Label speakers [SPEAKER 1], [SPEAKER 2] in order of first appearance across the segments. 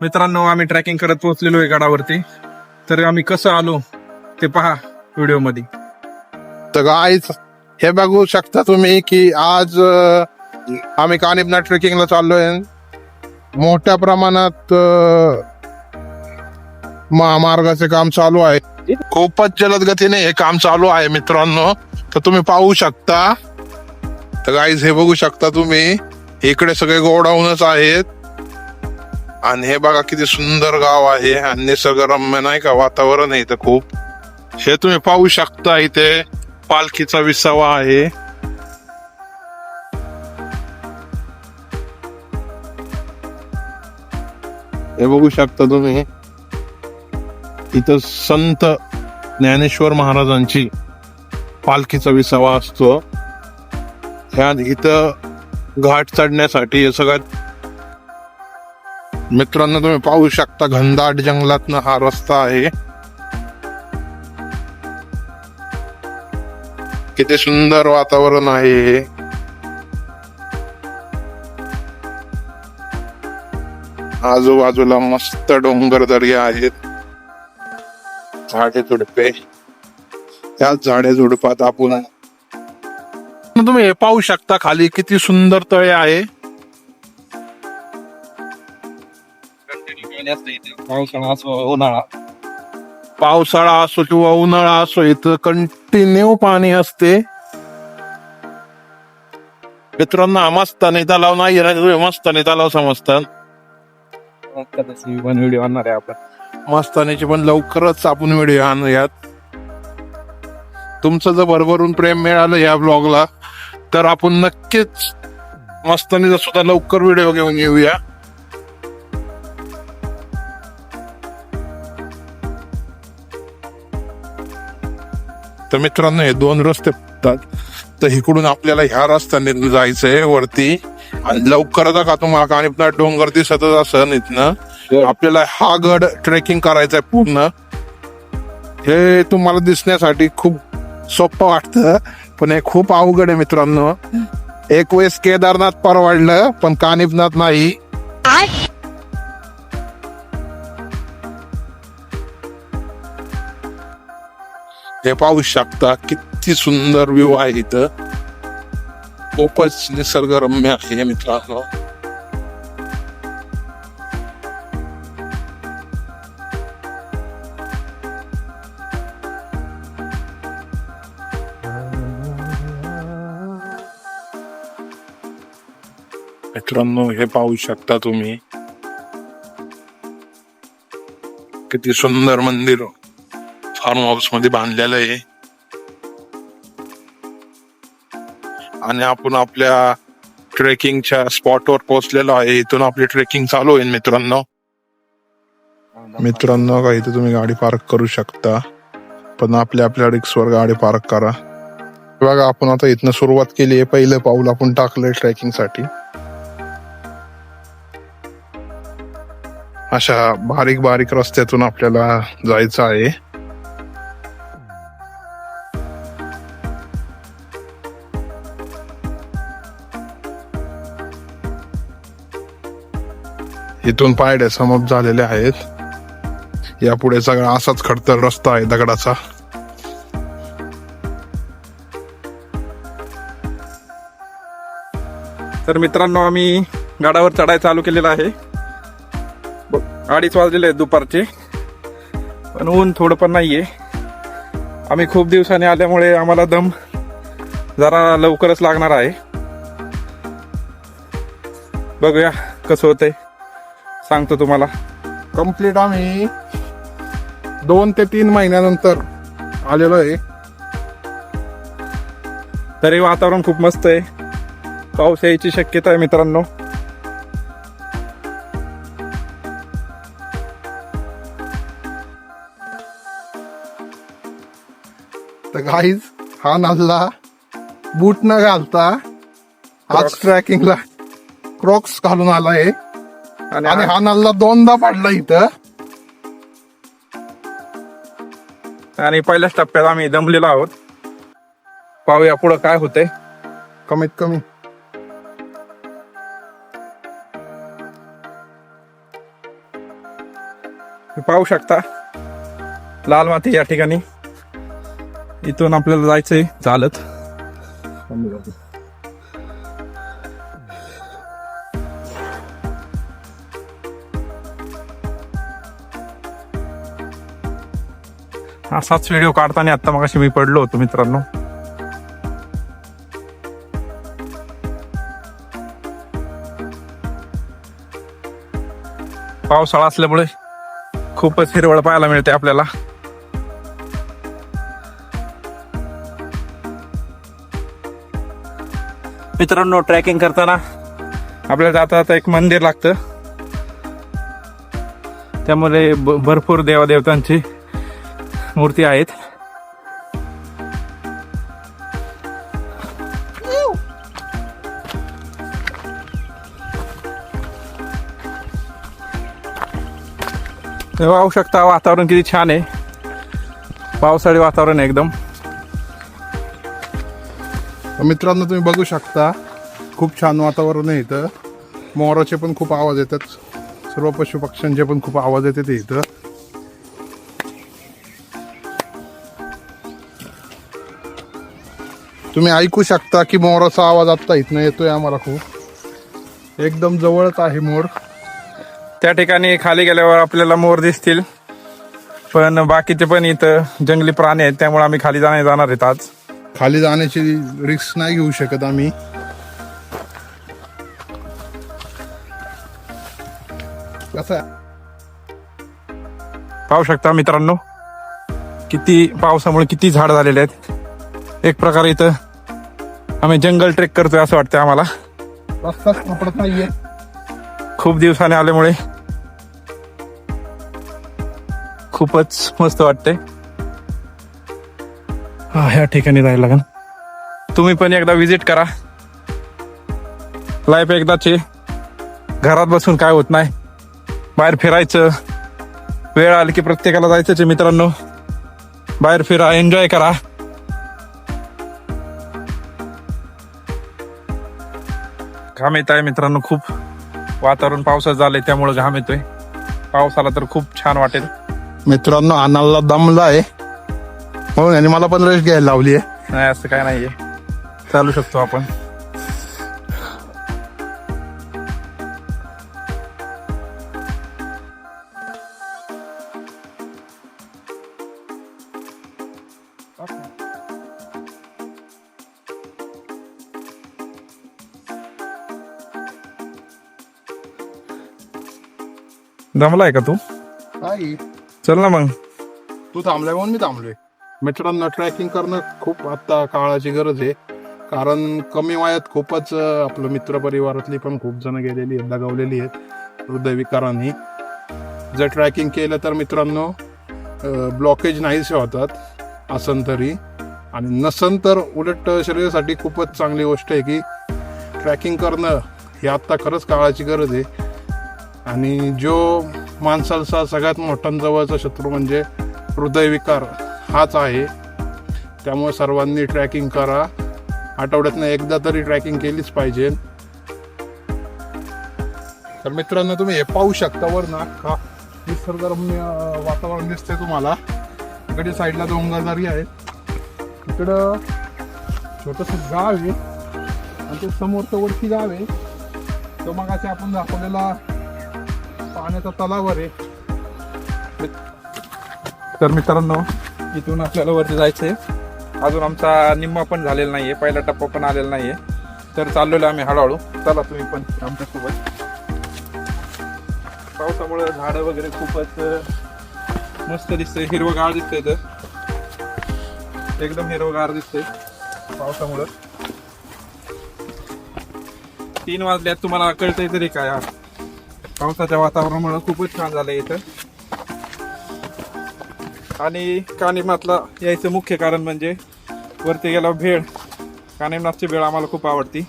[SPEAKER 1] मित्रांनो आम्ही ट्रॅकिंग करत पोहोचलेलो आहे गडावरती. तर आम्ही कसं आलो ते पहा व्हिडिओमध्ये
[SPEAKER 2] तर गाईच हे बघू शकता तुम्ही की आज अं, आम्ही कानिबना ट्रेकिंगला चाललोय. मोठ्या प्रमाणात अं, महामार्गाचे काम चालू आहे. खूपच जलद गतीने हे काम चालू आहे मित्रांनो. तर तुम्ही पाहू शकता. तर गाईज हे बघू शकता तुम्ही. इकडे सगळे गोडाऊनच आहेत. आणि हे बघा किती सुंदर गाव आहे आणि निसर्गरम्य नाही का वातावरण आहे इथं खूप. हे तुम्ही पाहू शकता इथे पालखीचा विसावा आहे. हे बघू शकता तुम्ही. इथं संत ज्ञानेश्वर महाराजांची पालखीचा विसावा असतो. ह्या इथं घाट चढण्यासाठी हे सगळ्यात मित्रांनो तुम्ही पाहू शकता घनदाट जंगलातनं हा रस्ता आहे. किती सुंदर वातावरण आहे हे. आजूबाजूला मस्त डोंगर दर्या आहेत. झाडे झुडपे. त्याच झाडे झुडपात आपण तुम्ही हे पाहू शकता खाली किती सुंदर तळे आहे.
[SPEAKER 1] उन्हाळा.
[SPEAKER 2] पावसाळा असो किंवा उन्हाळा असो इथं कंटिन्यू पाणी असते. मित्रांनो हा मस्तानी तलाव नाही ना तुम्ही मस्तानी तलाव समजतात
[SPEAKER 1] पण व्हिडिओ आणणार आहे आपण.
[SPEAKER 2] मस्तानीची पण लवकरच आपण व्हिडिओ आणूयात. तुमचं जर भरभरून प्रेम मिळालं या ब्लॉगला तर आपण नक्कीच मस्तानीचा सुद्धा लवकर व्हिडिओ घेऊन येऊया. तर मित्रांनो हे दोन रस्ते फुटतात तर इकडून आपल्याला ह्या रस्त्याने जायचंय वरती. आणि लवकरच का तुम्हाला कानिपना डोंगर दिसतच असं इथनं. आपल्याला हा गड ट्रेकिंग करायचा आहे पूर्ण. हे तुम्हाला दिसण्यासाठी खूप सोपं वाटतं पण हे खूप अवघड आहे मित्रांनो. एक वेळेस केदारनाथ परवडलं पण कानिपनाथ नाही. हे पाहू शकता किती सुंदर व्ह्यू आहे इथं. खूपच निसर्गरम्य आहे मित्रांनो. मित्रांनो हे पाहू शकता तुम्ही. किती सुंदर मंदिर. फार्म हाऊसमध्ये बांधलेलं आहे. आणि आपण आपल्या ट्रेकिंगच्या स्पॉटवर पोहोचलेलो आहे. इथून आपली ट्रेकिंग चालू होईल मित्रांनो. मित्रांनो का इथे तुम्ही गाडी पार्क करू शकता. पण आपल्या आपल्या रिक्सवर गाडी पार्क करा. बघा आपण आता इथनं सुरुवात केली आहे. पहिलं पाऊल आपण टाकलंय ट्रेकिंगसाठी अशा बारीक बारीक रस्त्यातून आपल्याला जायचं आहे. इथून पायड्या समाप्त झालेल्या आहेत. यापुढे सगळा असाच खडतर रस्ता आहे दगडाचा.
[SPEAKER 1] तर मित्रांनो आम्ही गडावर चढाय चालू केलेला आहे. ब- अडीच वाजलेले आहेत दुपारचे. पण ऊन थोडं पण नाहीये. आम्ही खूप दिवसांनी आल्यामुळे आम्हाला दम जरा लवकरच लागणार आहे. बघूया कसं होतंय. सांगतो तुम्हाला.
[SPEAKER 2] कंप्लीट आम्ही दोन ते तीन महिन्यानंतर आलेलो आहे.
[SPEAKER 1] तरी वातावरण खूप मस्त आहे. पाऊस यायची शक्यता आहे मित्रांनो.
[SPEAKER 2] तर गाईज हा नाल्ला बूट न घालता. आज. ट्रॅकिंगला क्रॉक्स घालून आलाय.
[SPEAKER 1] आणि
[SPEAKER 2] आणि हा नाल्ला दोनदा पडला इथं.
[SPEAKER 1] आणि पहिल्याच टप्प्यात आम्ही दमलेलो आहोत. पाहूया पुढं काय होतंय.
[SPEAKER 2] कमीत कमी.
[SPEAKER 1] पाहू शकता. लाल माती या ठिकाणी. इथून आपल्याला जायचंय चालत असाच व्हिडिओ काढताना आता मग मी पडलो होतो मित्रांनो. पावसाळा असल्यामुळे खूपच हिरवळ पाहायला मिळते आपल्याला. मित्रांनो ट्रॅकिंग करताना आपल्याला जाता जाता एक मंदिर लागतं. त्यामुळे भरपूर देवादेवतांची मूर्ती आहेत. पाहू शकता वातावरण किती छान आहे. पावसाळी वातावरण आहे एकदम.
[SPEAKER 2] मित्रांनो तुम्ही बघू शकता खूप छान वातावरण आहे इथं. मोराचे पण खूप आवाज येतात. सर्व पशुपक्ष्यांचे पण खूप आवाज येतात इथं. तुम्ही ऐकू शकता की मोराचा आवाज आत्ता इथनं येतोय आम्हाला खूप. एकदम जवळच आहे मोर.
[SPEAKER 1] त्या ठिकाणी खाली गेल्यावर आपल्याला मोर दिसतील. पण बाकीचे पण इथं जंगली प्राणी आहेत त्यामुळे आम्ही खाली जाणे जाणार आहेत आज.
[SPEAKER 2] खाली जाण्याची रिस्क नाही घेऊ शकत आम्ही.
[SPEAKER 1] पाहू शकता मित्रांनो किती पावसामुळे किती झाड झालेले आहेत. एक प्रकारे इथं आम्ही जंगल ट्रेक करतोय असं वाटतंय आम्हाला.
[SPEAKER 2] रस्ताच सापडत नाहीये.
[SPEAKER 1] खूप दिवसाने आल्यामुळे खूपच मस्त वाटतंय. हा ह्या ठिकाणी जायला लागेल. तुम्ही पण एकदा विजिट करा. लाईफ एकदाची घरात बसून काय होत नाही. बाहेर फिरायचं वेळ आली की प्रत्येकाला जायचंच आहे मित्रांनो. बाहेर फिरा एन्जॉय करा. घाम येत आहे मित्रांनो खूप वातावरण पावसाचं झालंय त्यामुळे घाम येतोय. पाऊस आला तर खूप छान वाटेल.
[SPEAKER 2] मित्रांनो अनाला दमला आहे. म्हणून याने मला पण रेस्ट घ्यायला लावली आहे.
[SPEAKER 1] नाही असं काय नाहीये. चालू शकतो आपण. दमलाय का तू? चल ना मग.
[SPEAKER 2] तू थांबलाय म्हणून मी थांबलोय. मित्रांनो ट्रॅकिंग करणं खूप आता काळाची गरज आहे. कारण कमी वयात खूपच अं, आपलं मित्रपरिवारातली पण खूप जण गेलेली आहेत दगावलेली आहेत. हृदयविकारांनी. जर ट्रॅकिंग केलं तर मित्रांनो ब्लॉकेज नाहीसे होतात. असन तरी. आणि नसन तर उलट शरीरासाठी खूपच चांगली गोष्ट आहे की ट्रॅकिंग करणं ही आत्ता खरंच काळाची गरज आहे. आणि जो माणसाचा सगळ्यात मोठा जवळचा शत्रू म्हणजे हृदयविकार हाच आहे. त्यामुळे सर्वांनी ट्रॅकिंग करा. आठवड्यातनं एकदा तरी ट्रॅकिंग केलीच पाहिजे. तर मित्रांनो तुम्ही हे पाहू शकता वर ना का निसर्गरम्य वातावरण दिसतंय तुम्हाला. इकडे साईडला डोंगरदारी आहे इकडं छोटस गाव आहे. आणि ते समोरचं वरती गाव आहे. तो मग आपण दाखवलेला पाण्याचा तलावर आहे.
[SPEAKER 1] तर मित्रांनो इथून आपल्याला वरती जायचंय. अजून आमचा निम्मा पण झालेला नाहीये पहिला टप्पा पण आलेला नाहीये. तर चाललेलो आम्ही हळूहळू. चला तुम्ही पण आमच्यासोबत. पावसामुळे झाडं वगैरे खूपच मस्त दिसतंय. हिरवगार दिसतंय तर. एकदम हिरवगार दिसतंय पावसामुळं. तीन वाजल्यात तुम्हाला कळतंय तरी काय हा? पावसाच्या वातावरणामुळे खूपच छान झालंय इथं. आणि कानिमातला यायचं मुख्य कारण म्हणजे वरती गेल्यावर भेळ. कानिमनाथची भेळ आम्हाला खूप आवडती.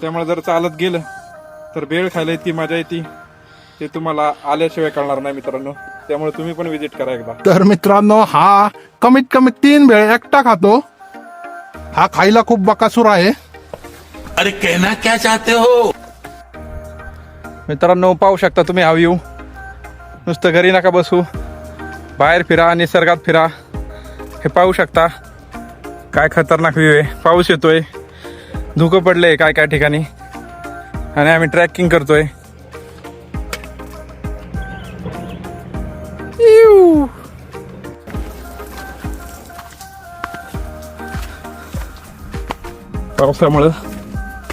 [SPEAKER 1] त्यामुळे जर चालत गेलं तर भेळ खायला इतकी मजा येते. ते तुम्हाला आल्याशिवाय कळणार नाही मित्रांनो. त्यामुळे तुम्ही पण विजिट करा एकदा.
[SPEAKER 2] तर मित्रांनो हा कमीत कमी तीन वेळ एकटा खातो. हा खायला खूप बकासूर आहे.
[SPEAKER 3] अरे कहना क्या चाहते हो?
[SPEAKER 1] मित्रांनो पाहू शकता तुम्ही हा व्यू नुसतं घरी नका बसू. बाहेर फिरा निसर्गात फिरा. हे पाहू शकता काय खतरनाक व्ह्यू आहे. पाऊस येतोय. धुकं पडलंय काय काय ठिकाणी. आणि आम्ही ट्रॅकिंग करतोय. पावसामुळं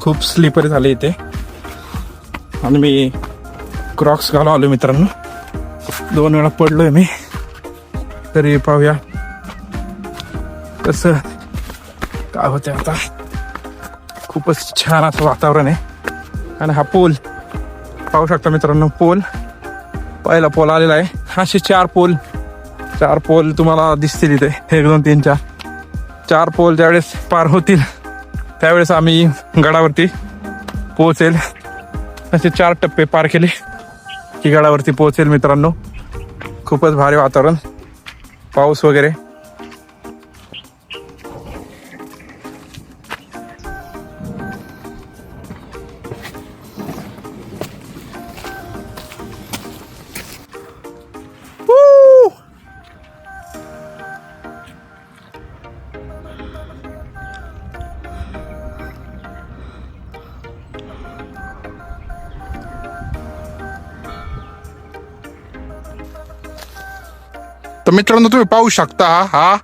[SPEAKER 1] खूप स्लिपर झाले इथे. आणि मी क्रॉक्स घालून आलो मित्रांनो. दोन वेळा पडलोय मी. तरी पाहूया. कसं? काय होतंय आता? खूपच छान असं वातावरण आहे. आणि हा पोल पाहू शकता मित्रांनो पोल. पहिला पोल आलेला आहे. असे चार पोल. चार पोल तुम्हाला दिसतील इथे. एक दोन तीन चार. चार पोल ज्यावेळेस पार होतील त्यावेळेस आम्ही गडावरती पोहोचेल. असे चार टप्पे पार केले. की गडावरती पोहोचेल मित्रांनो. खूपच भारी वातावरण. पाऊस वगैरे.
[SPEAKER 2] तर मित्रांनो तुम्ही पाहू शकता हा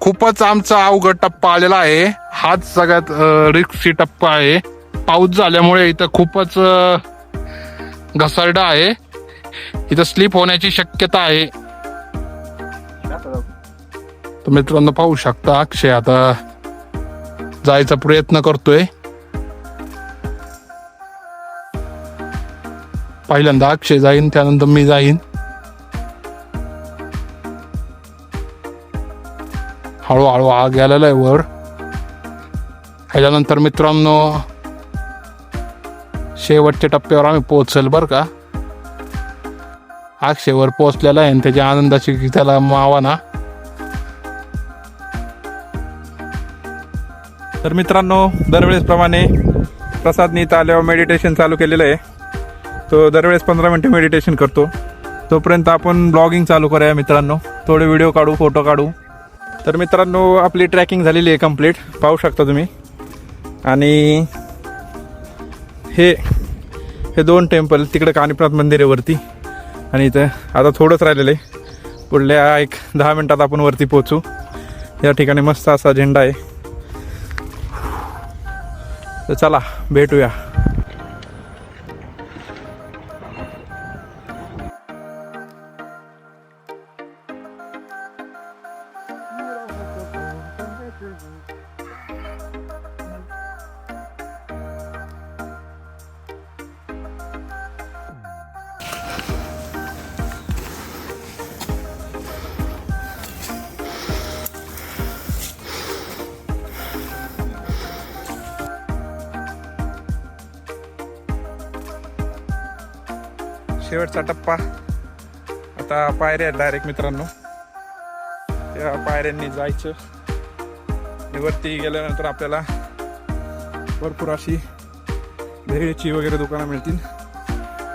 [SPEAKER 2] खूपच आमचा अवघड टप्पा आलेला आहे. हाच सगळ्यात रिक्सी टप्पा आहे. पाऊस झाल्यामुळे इथं खूपच घसरडा आहे. इथं स्लिप होण्याची शक्यता आहे. तर मित्रांनो पाहू शकता अक्षय आता जायचा प्रयत्न करतोय. पहिल्यांदा अक्षय जाईन त्यानंतर मी जाईन. हळूहळू आग गेलेला आहे वर. ह्याच्यानंतर मित्रांनो शेवटच्या टप्प्यावर आम्ही पोचेल बरं का. अक्षयवर पोचलेला आहे आणि त्याच्या आनंदाची त्याला मावा ना
[SPEAKER 1] तर मित्रांनो दरवेळेसप्रमाणे प्रसादनी इथं आल्यावर मेडिटेशन चालू केलेलं आहे. तो दरवेळेस पंधरा मिनटं मेडिटेशन करतो. तोपर्यंत आपण ब्लॉगिंग चालू करूया मित्रांनो. थोडे व्हिडिओ काढू फोटो काढू. तर मित्रांनो आपली ट्रॅकिंग झालेली आहे कंप्लीट पाहू शकता तुम्ही. आणि हे हे दोन टेम्पल तिकडं कानिपनाथ मंदिर आहे वरती. आणि इथं आता थोडंच राहिलेलं आहे. पुढल्या एक दहा मिनटात आपण वरती पोचू या ठिकाणी मस्त असा झेंडा आहे. तर चला भेटूया. शेवटचा टप्पा. आता पायऱ्या डायरेक्ट मित्रांनो. त्या पायऱ्यांनी जायचं. आणि वरती गेल्यानंतर आपल्याला भरपूर अशी भेळची वगैरे दुकानं मिळतील.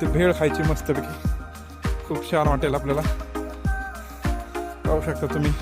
[SPEAKER 1] ते भेळ खायची मस्तपैकी. खूप छान वाटेल आपल्याला. पाहू शकता तुम्ही.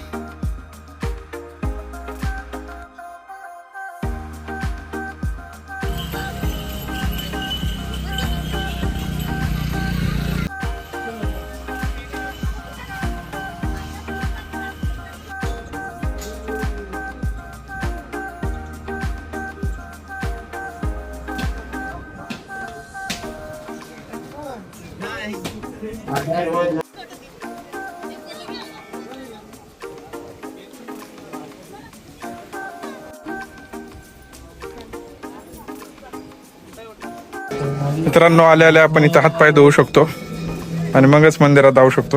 [SPEAKER 1] मित्रांनो आल्या आल्या आपण इथं हातपाय धुवू शकतो आणि मगच मंदिरात जाऊ शकतो.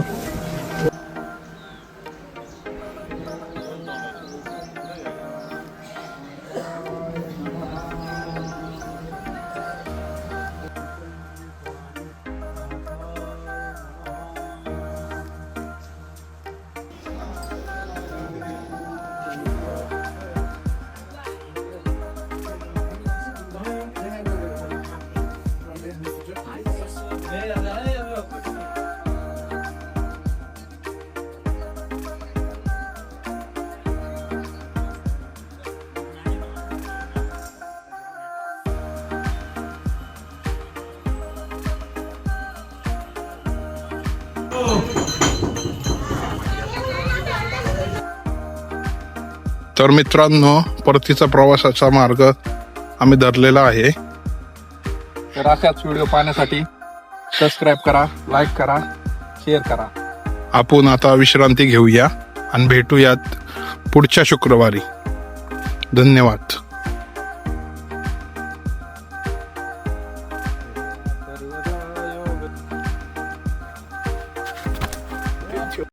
[SPEAKER 2] तर मित्रांनो परतीचा प्रवासाचा मार्ग आम्ही धरलेला आहे.
[SPEAKER 1] तर अशाच व्हिडिओ पाहण्यासाठी सबस्क्राईब करा लाईक करा शेअर करा.
[SPEAKER 2] आपण आता विश्रांती घेऊया आणि भेटूयात पुढच्या शुक्रवारी. धन्यवाद.